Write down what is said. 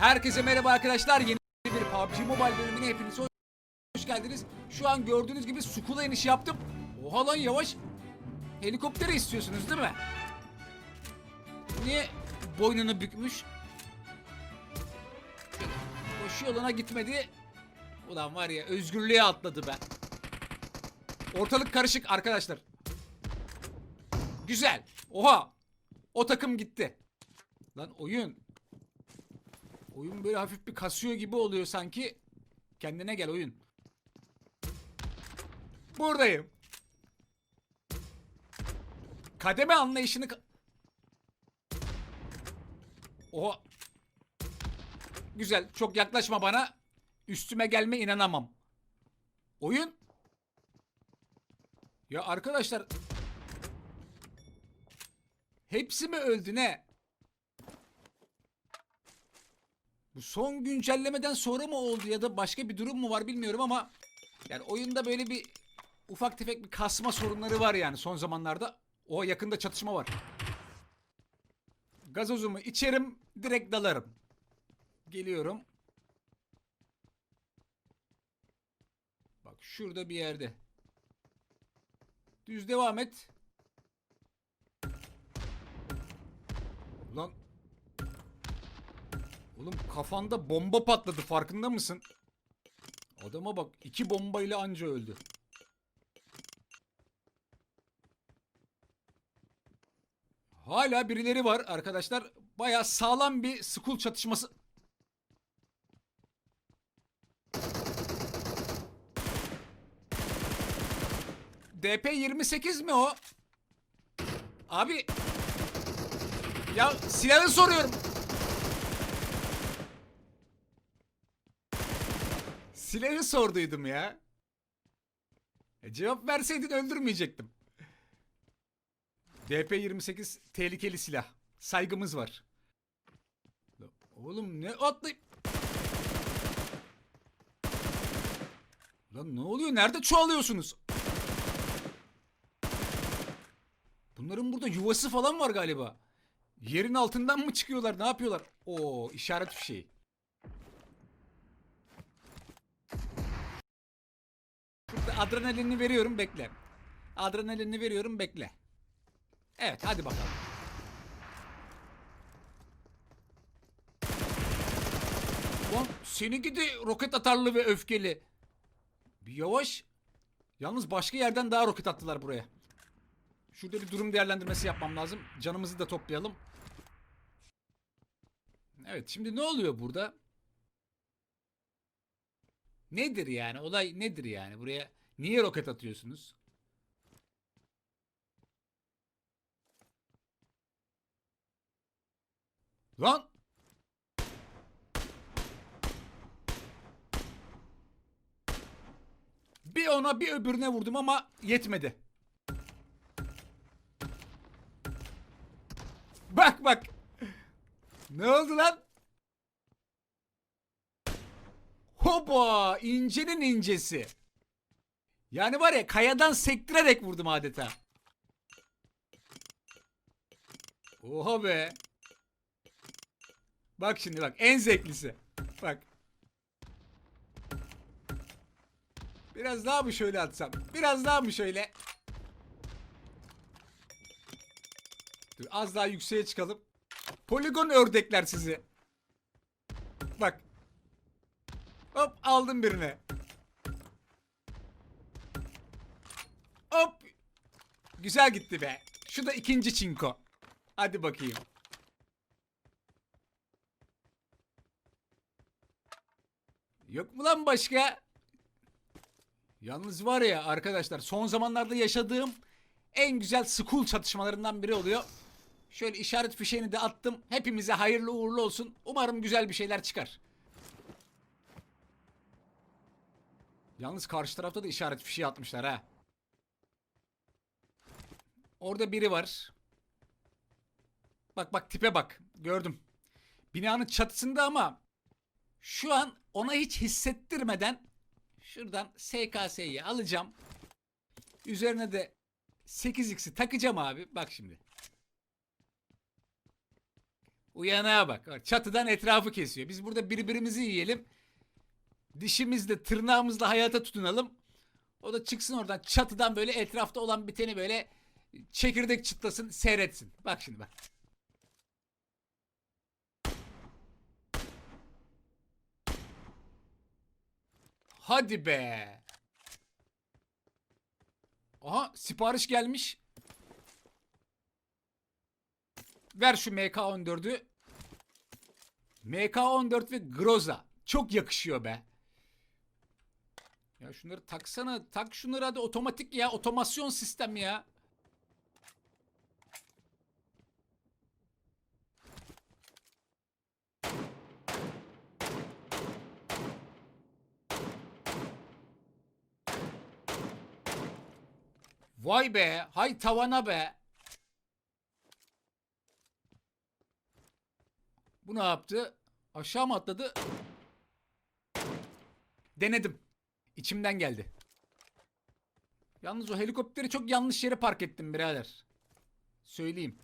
Herkese merhaba arkadaşlar. Yeni bir PUBG Mobile bölümüne hepiniz hoş- geldiniz. Şu an gördüğünüz gibi Sukula inişi yaptım. Oha lan yavaş. Helikopteri istiyorsunuz değil mi? Niye boynunu bükmüş? Koşu yoluna gitmedi. Ulan var ya özgürlüğe atladı ben. Ortalık karışık arkadaşlar. Güzel. Oha. O takım gitti. Lan oyun. Oyun böyle hafif bir kasıyor gibi oluyor sanki. Kendine gel oyun. Buradayım. Kademe anlayışını... ka- Oha. Güzel. Çok yaklaşma bana. Üstüme gelme inanamam. Oyun. Ya arkadaşlar. Hepsi mi öldü ne? Bu son güncellemeden sonra mı oldu ya da başka bir durum mu var bilmiyorum ama yani oyunda böyle bir ufak tefek bir kasma sorunları var yani son zamanlarda. O yakında çatışma var. Gazozumu içerim, direkt dalarım. Geliyorum. Bak şurada bir yerde. Düz devam et. Ulan Oğlum kafanda bomba patladı farkında mısın? Adama bak iki bombayla anca öldü. Hala birileri var arkadaşlar. Baya sağlam bir school çatışması. DP 28 mi o? Abi ya silahı soruyorum. Silahı sorduydum ya. E, cevap verseydin öldürmeyecektim. DP28 tehlikeli silah. Saygımız var. Oğlum ne atlayıp... Lan ne oluyor? Nerede çoğalıyorsunuz? Bunların burada yuvası falan var galiba. Yerin altından mı çıkıyorlar? Ne yapıyorlar? Oo işaret fişeği. Şurada adrenalini veriyorum bekle. Adrenalini veriyorum bekle. Evet hadi bakalım. Lan seni gidi roket atarlı ve öfkeli. Bir yavaş. Yalnız başka yerden daha roket attılar buraya. Şurada bir durum değerlendirmesi yapmam lazım. Canımızı da toplayalım. Evet şimdi ne oluyor burada? Nedir yani? Olay nedir yani? Buraya niye roket atıyorsunuz? Lan! Bir ona bir öbürüne vurdum ama yetmedi. Bak bak. Ne oldu lan? Hoba! incenin incesi. Yani var ya kayadan sektirerek vurdum adeta. Oha be. Bak şimdi bak en zevklisi. Bak. Biraz daha mı şöyle atsam? Biraz daha mı şöyle? Dur az daha yükseğe çıkalım. Poligon ördekler sizi. Bak. Hop aldım birine. Hop. Güzel gitti be. Şu da ikinci çinko. Hadi bakayım. Yok mu lan başka? Yalnız var ya arkadaşlar son zamanlarda yaşadığım en güzel school çatışmalarından biri oluyor. Şöyle işaret fişeğini de attım. Hepimize hayırlı uğurlu olsun. Umarım güzel bir şeyler çıkar. Yalnız karşı tarafta da işaret fişeği atmışlar ha. Orada biri var. Bak bak tipe bak. Gördüm. Binanın çatısında ama şu an ona hiç hissettirmeden şuradan SKS'yi alacağım. Üzerine de 8x'i takacağım abi. Bak şimdi. Uyanığa. Bak, Çatıdan etrafı kesiyor. Biz burada birbirimizi yiyelim. Dişimizle tırnağımızla hayata tutunalım. O da çıksın oradan çatıdan böyle etrafta olan biteni böyle çekirdek çıtlasın seyretsin. Bak şimdi bak. Hadi be. Aha sipariş gelmiş. Ver şu MK14'ü. MK14 ve Groza. Çok yakışıyor be. Ya şunları taksana. Tak şunları hadi otomatik ya. Otomasyon sistem ya. Vay be. Hay tavana be. Bu ne yaptı? Aşağı mı atladı? Denedim. İçimden geldi. Yalnız o helikopteri çok yanlış yere park ettim birader. Söyleyeyim.